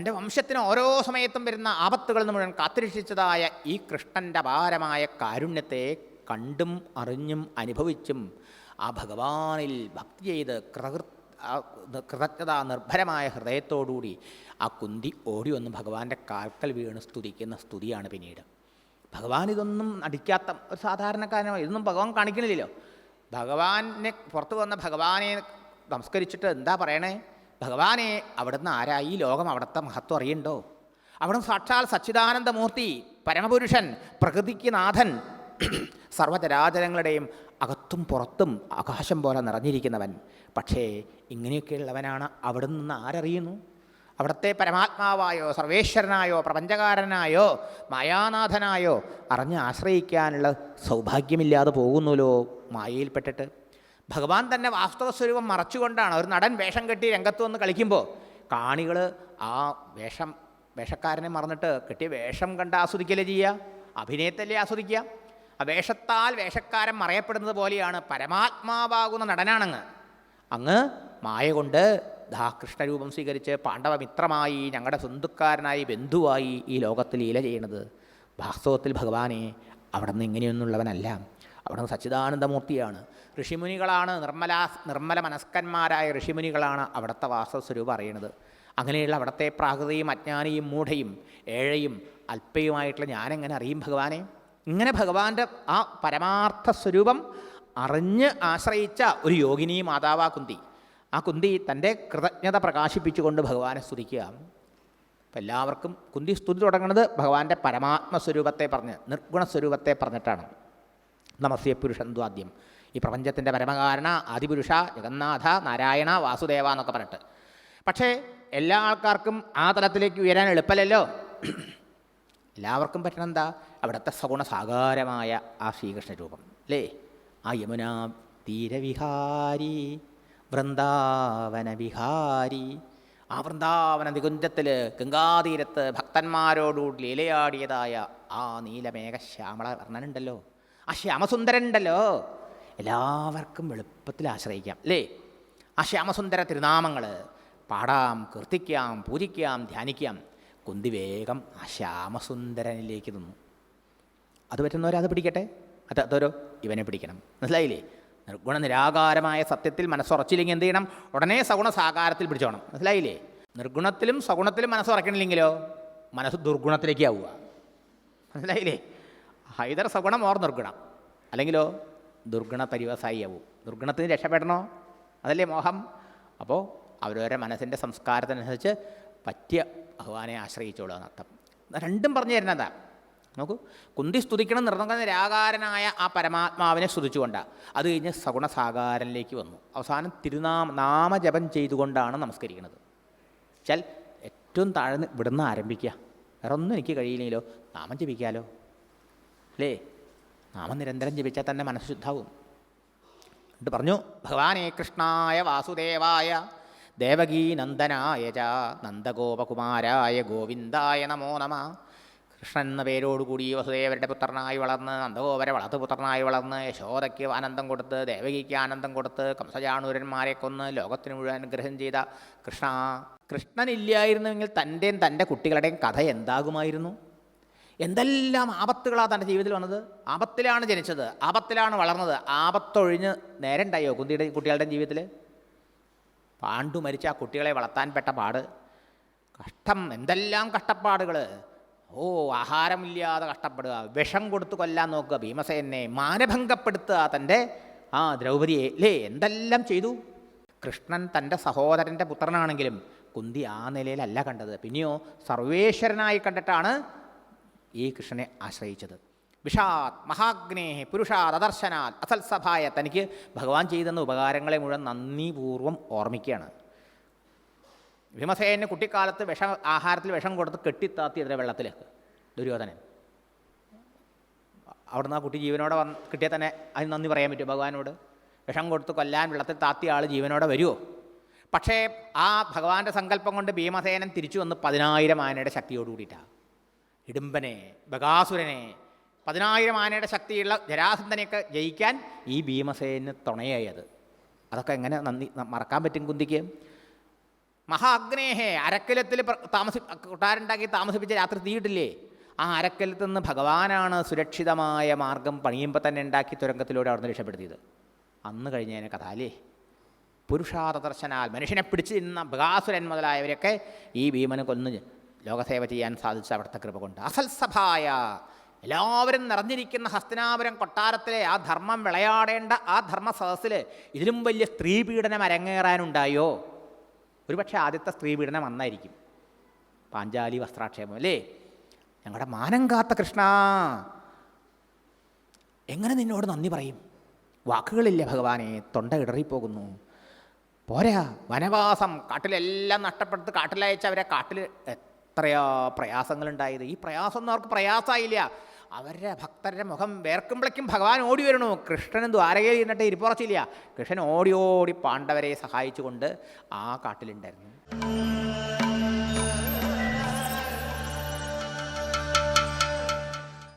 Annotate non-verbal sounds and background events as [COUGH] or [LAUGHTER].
തന്റെ വംശത്തിന് ഓരോ സമയത്തും വരുന്ന ആപത്തുകളിൽ മുഴുവൻ കാത്തുരക്ഷിച്ചതായ ഈ കൃഷ്ണന്റെ അപാരമായ കാരുണ്യത്തെ കണ്ടും അറിഞ്ഞും അനുഭവിച്ചും ആ ഭഗവാനിൽ ഭക്തി ചെയ്ത് കൃതകൃ കൃതജ്ഞത നിർഭരമായ ഹൃദയത്തോടുകൂടി ആ കുന്തി ഓടി വന്ന് ഭഗവാന്റെ കാൽക്കൽ വീണ് സ്തുതിക്കുന്ന സ്തുതിയാണ് പിന്നീട്. ഭഗവാൻ ഇതൊന്നും അടിക്കാത്ത ഒരു സാധാരണക്കാരനോ ഇതൊന്നും ഭഗവാൻ കാണിക്കണില്ലല്ലോ. ഭഗവാനെ പുറത്തു വന്ന ഭഗവാനെ നമസ്കരിച്ചിട്ട് എന്താ പറയണേ? ഭഗവാനെ അവിടുന്ന് ആരാ ഈ ലോകം അവിടുത്തെ മഹത്വം അറിയണ്ടോ? അവിടുന്ന് സാക്ഷാൽ സച്ചിദാനന്ദമൂർത്തി പരമപുരുഷൻ പ്രകൃതിക്ക് നാഥൻ [CLEARS THROAT] സർവചരാചരങ്ങളുടെയും അകത്തും പുറത്തും ആകാശം പോലെ നിറഞ്ഞിരിക്കുന്നവൻ. പക്ഷേ ഇങ്ങനെയൊക്കെയുള്ളവനാണ് അവിടെ നിന്ന് ആരറിയുന്നു? അവിടുത്തെ പരമാത്മാവായോ സർവേശ്വരനായോ പ്രപഞ്ചകാരനായോ മായാനാഥനായോ അറിഞ്ഞ് ആശ്രയിക്കാനുള്ള സൗഭാഗ്യമില്ലാതെ പോകുന്നല്ലോ മായയിൽപ്പെട്ടിട്ട്. ഭഗവാൻ തന്നെ വാസ്തവ സ്വരൂപം മറച്ചുകൊണ്ടാണ് ഒരു നടൻ വേഷം കെട്ടി രംഗത്ത് വന്ന് കളിക്കുമ്പോൾ കാണികൾ ആ വേഷം വേഷക്കാരനെ മറന്നിട്ട് കെട്ടിയ വേഷം കണ്ട് ആസ്വദിക്കലേ ചെയ്യുക? അഭിനയത്തല്ലേ ആസ്വദിക്കുക? ആ വേഷത്താൽ വേഷക്കാരൻ മറയപ്പെടുന്നത് പോലെയാണ് പരമാത്മാവാകുന്ന നടനാണങ്ങ്. അങ്ങ് മായ കൊണ്ട് ദാ കൃഷ്ണരൂപം സ്വീകരിച്ച് പാണ്ഡവമിത്രമായി ഞങ്ങളുടെ സ്വന്തക്കാരനായി ബന്ധുവായി ഈ ലോകത്തിൽ ലീല ചെയ്യണത്. വാസ്തവത്തിൽ ഭഗവാനെ അവിടെ നിന്ന് ഇങ്ങനെയൊന്നുള്ളവനല്ല. അവിടെ സച്ചിദാനന്ദമൂർത്തിയാണ്. ഋഷിമുനികളാണ് നിർമ്മല നിർമ്മല മനസ്കന്മാരായ ഋഷിമുനികളാണ് അവിടുത്തെ വാസ്തവസ്വരൂപം അറിയണത്. അങ്ങനെയുള്ള അവിടുത്തെ പ്രാകൃതയും അജ്ഞാനിയും മൂഢയും ഏഴയും അല്പയുമായിട്ടുള്ള ഞാനെങ്ങനെ അറിയും ഭഗവാനെ? ഇങ്ങനെ ഭഗവാന്റെ ആ പരമാർത്ഥ സ്വരൂപം അറിഞ്ഞ് ആശ്രയിച്ച ഒരു യോഗിനി മാതാവാ കുന്തി. ആ കുന്തി തന്റെ കൃതജ്ഞത പ്രകാശിപ്പിച്ചുകൊണ്ട് ഭഗവാനെ സ്തുതിക്കുക. അപ്പം എല്ലാവർക്കും കുന്തി സ്തുതി തുടങ്ങുന്നത് ഭഗവാന്റെ പരമാത്മസ്വരൂപത്തെ പറഞ്ഞ് നിർഗുണസ്വരൂപത്തെ പറഞ്ഞിട്ടാണ്. നമസ്യ പുരുഷന്ത്വാദ്യം. ഈ പ്രപഞ്ചത്തിന്റെ പരമകാരണ ആദിപുരുഷ ജഗന്നാഥ നാരായണ വാസുദേവ എന്നൊക്കെ പറഞ്ഞിട്ട്. പക്ഷേ എല്ലാ ആൾക്കാർക്കും ആ തലത്തിലേക്ക് ഉയരാൻ എളുപ്പമല്ലല്ലോ. എല്ലാവർക്കും പറ്റണം എന്താ? അവിടുത്തെ സഗുണസാകാരമായ ആ ശ്രീകൃഷ്ണ രൂപം. അല്ലേ ആ യമുന തീരവിഹാരി വൃന്ദാവന വിഹാരി ആ വൃന്ദാവന നികുഞ്ചത്തിൽ ഗംഗാതീരത്ത് ഭക്തന്മാരോടുകൂടി ലീലയാടിയതായ ആ നീലമേഘ ശ്യാമള വർണനുണ്ടല്ലോ. ആ ശ്യാമസുന്ദരനുണ്ടല്ലോ. എല്ലാവർക്കും എളുപ്പത്തിൽ ആശ്രയിക്കാം അല്ലേ? ആ ശ്യാമസുന്ദര തിരുനാമങ്ങൾ പാടാം കീർത്തിക്കാം പൂജിക്കാം ധ്യാനിക്കാം. കുന്തി വേഗം ആ ശ്യാമസുന്ദരനിലേക്ക് നിന്നു. അത് പറ്റുന്നവരത് പിടിക്കട്ടെ? അത് അതൊരു ഇവനെ പിടിക്കണം. മനസ്സിലായില്ലേ? നിർഗുണ നിരാകാരമായ സത്യത്തിൽ മനസ്സുറച്ചില്ലെങ്കിൽ എന്ത് ചെയ്യണം? ഉടനെ സഗുണ സാകാരത്തിൽ പിടിച്ചോണം. മനസ്സിലായില്ലേ? നിർഗുണത്തിലും സഗുണത്തിലും മനസ്സുറക്കണില്ലെങ്കിലോ? മനസ്സ് ദുർഗുണത്തിലേക്ക് ആവുക മനസ്സിലായില്ലേ? ഹൈദർ സഗുണം ഓർ നിർഗുണം അല്ലെങ്കിലോ ദുർഗുണ പരിവസായി ആവും ദുർഗുണത്തിന് രക്ഷപ്പെടണോ? അതല്ലേ മോഹം? അപ്പോൾ അവരവരെ മനസ്സിന്റെ സംസ്കാരത്തിനനുസരിച്ച് പറ്റിയ ഭഗവാനെ ആശ്രയിച്ചോളൂ എന്നർത്ഥം. രണ്ടും പറഞ്ഞു തരുന്നതാ നോക്കൂ കുന്തി സ്തുതിക്കണം നിർണക നിരാകാരനായ ആ പരമാത്മാവിനെ സ്തുതിച്ചുകൊണ്ടാണ് അത് കഴിഞ്ഞ് സഗുണസാകാരനിലേക്ക് വന്നു. അവസാനം തിരുനാമ നാമജപം ചെയ്തുകൊണ്ടാണ് നമസ്കരിക്കുന്നത്. ചൽ ഏറ്റവും താഴ്ന്ന് ഇവിടുന്ന് ആരംഭിക്കുക. വേറെ ഒന്നും എനിക്ക് കഴിയില്ലെങ്കിലോ നാമം ജപിക്കാലോ? അല്ലേ? നാമം നിരന്തരം ജപിച്ചാൽ തന്നെ മനസ്സ് ശുദ്ധാവും. എന്നിട്ട് പറഞ്ഞു ഭഗവാനേ കൃഷ്ണായ വാസുദേവായ ദേവകീനന്ദനായ ച നന്ദഗോപകുമാരായ ഗോവിന്ദായ നമോ നമ. കൃഷ്ണൻ എന്ന പേരോടുകൂടി വസുദേവരുടെ പുത്രനായി വളർന്ന് നന്ദഗോപരെ വളർത്തു പുത്രനായി വളർന്ന് യശോദയ്ക്ക് ആനന്ദം കൊടുത്ത് ദേവകിക്ക് ആനന്ദം കൊടുത്ത് കംസജാണൂരന്മാരെ കൊന്ന് ലോകത്തിന് മുഴുവൻ അനുഗ്രഹം ചെയ്ത കൃഷ്ണ കൃഷ്ണനില്ലായിരുന്നുവെങ്കിൽ തന്റെയും തന്റെ കുട്ടികളുടെയും കഥ എന്താകുമായിരുന്നു? എന്തെല്ലാം ആപത്തുകളാണ് തന്റെ ജീവിതത്തിൽ വന്നത്? ആപത്തിലാണ് ജനിച്ചത് ആപത്തിലാണ് വളർന്നത്. ആപത്തൊഴിഞ്ഞ് നേരണ്ടായോ കുന്തിയുടെ കുട്ടികളുടെ ജീവിതത്തിൽ പാണ്ടു മരിച്ച ആ കുട്ടികളെ വളർത്താൻ പെട്ട പാട്. കഷ്ടം എന്തെല്ലാം കഷ്ടപ്പാടുകൾ ഓ ആഹാരമില്ലാതെ കഷ്ടപ്പെടുക വിഷം കൊടുത്ത് കൊല്ലാൻ നോക്കുക ഭീമസേനെ മാനഭംഗപ്പെടുത്തുക തന്റെ ആ ദ്രൗപതിയെ. അല്ലേ എന്തെല്ലാം ചെയ്തു? കൃഷ്ണൻ തന്റെ സഹോദരന്റെ പുത്രനാണെങ്കിലും കുന്തി ആ നിലയിലല്ല കണ്ടത്. പിന്നെയോ സർവേശ്വരനായി കണ്ടിട്ടാണ് ഈ കൃഷ്ണനെ ആശ്രയിച്ചത്. വിഷാത് മഹാഗ്നേഹ പുരുഷാത് അദർശനാത് അസൽസഭായ തനിക്ക് ഭഗവാൻ ചെയ്തെന്ന ഉപകാരങ്ങളെ മുഴുവൻ നന്ദിപൂർവം ഓർമ്മിക്കുകയാണ്. ഭീമസേനെ കുട്ടിക്കാലത്ത് വിഷം ആഹാരത്തിൽ വിഷം കൊടുത്ത് കെട്ടിത്താത്തിയതിരെ വെള്ളത്തിലേക്ക് ദുര്യോധനൻ. അവിടുന്ന് ആ കുട്ടി ജീവനോടെ വന്ന് കിട്ടിയാൽ തന്നെ അതിന് നന്ദി പറയാൻ പറ്റുമോ ഭഗവാനോട്? വിഷം കൊടുത്ത് കൊല്ലാൻ വെള്ളത്തിൽ താത്തിയ ആൾ ജീവനോടെ വരുമോ പക്ഷേ ആ ഭഗവാന്റെ സങ്കല്പം കൊണ്ട് ഭീമസേനൻ തിരിച്ചു വന്ന് പതിനായിരം ആനയുടെ ശക്തിയോട് കൂടിയിട്ടാണ് ഇടുമ്പനെ ബകാസുരനെ പതിനായിരം ആനയുടെ ശക്തിയുള്ള ജരാസന്ധനെയൊക്കെ ജയിക്കാൻ ഈ ഭീമസേന് തുണയായത് അതൊക്കെ എങ്ങനെ നന്ദി മറക്കാൻ പറ്റും കുന്തിക്ക്? മഹാഗ്നേഹേ അരക്കലത്തിൽ താമസി കൊട്ടാരുണ്ടാക്കി താമസിപ്പിച്ച രാത്രി തീയിട്ടില്ലേ? ആ അരക്കലത്ത് നിന്ന് ഭഗവാനാണ് സുരക്ഷിതമായ മാർഗം പണിയുമ്പോൾ തന്നെ ഉണ്ടാക്കി തുരങ്കത്തിലൂടെ അവിടുന്ന് രക്ഷപ്പെടുത്തിയത്. അന്ന് കഴിഞ്ഞതിനെ കഥ അല്ലേ? പുരുഷാതദർശനാൽ മനുഷ്യനെ പിടിച്ചു നിന്ന ബകാസുരൻ മുതലായവരൊക്കെ ഈ ഭീമനെ കൊന്ന് ലോകസേവ ചെയ്യാൻ സാധിച്ച അവിടുത്തെ കൃപ കൊണ്ട് അസൽസഭായ. എല്ലാവരും നിറഞ്ഞിരിക്കുന്ന ഹസ്തനാപുരം കൊട്ടാരത്തിലെ ആ ധർമ്മം വിളയാടേണ്ട ആ ധർമ്മ സദസ്സിൽ ഇതിലും വലിയ സ്ത്രീപീഡനം അരങ്ങേറാനുണ്ടായോ? ഒരുപക്ഷെ ആദ്യത്തെ സ്ത്രീപീഡനം അന്നായിരിക്കും. പാഞ്ചാലി വസ്ത്രാക്ഷേപം അല്ലേ? ഞങ്ങളുടെ മാനം കാത്ത കൃഷ്ണ. എങ്ങനെ നിന്നോട് നന്ദി പറയും? വാക്കുകളില്ല ഭഗവാനെ തൊണ്ട ഇടറിപ്പോകുന്നു. പോരാ വനവാസം കാട്ടിലെല്ലാം നഷ്ടപ്പെടുത്ത് കാട്ടിലയച്ച് അവരെ കാട്ടിൽ എത്രയാ പ്രയാസങ്ങളുണ്ടായത്? ഈ പ്രയാസമൊന്നും അവർക്ക് പ്രയാസമായില്ല. അവരുടെ ഭക്തരുടെ മുഖം വേർക്കുമ്പോഴേക്കും ഭഗവാൻ ഓടി വരണു കൃഷ്ണനും ദ്വാരകയിൽ ഇരുന്നിട്ട് ഇരിപ്പുറച്ചില്ല കൃഷ്ണൻ ഓടി ഓടി പാണ്ഡവരെ സഹായിച്ചുകൊണ്ട് ആ കാട്ടിലുണ്ടായിരുന്നു.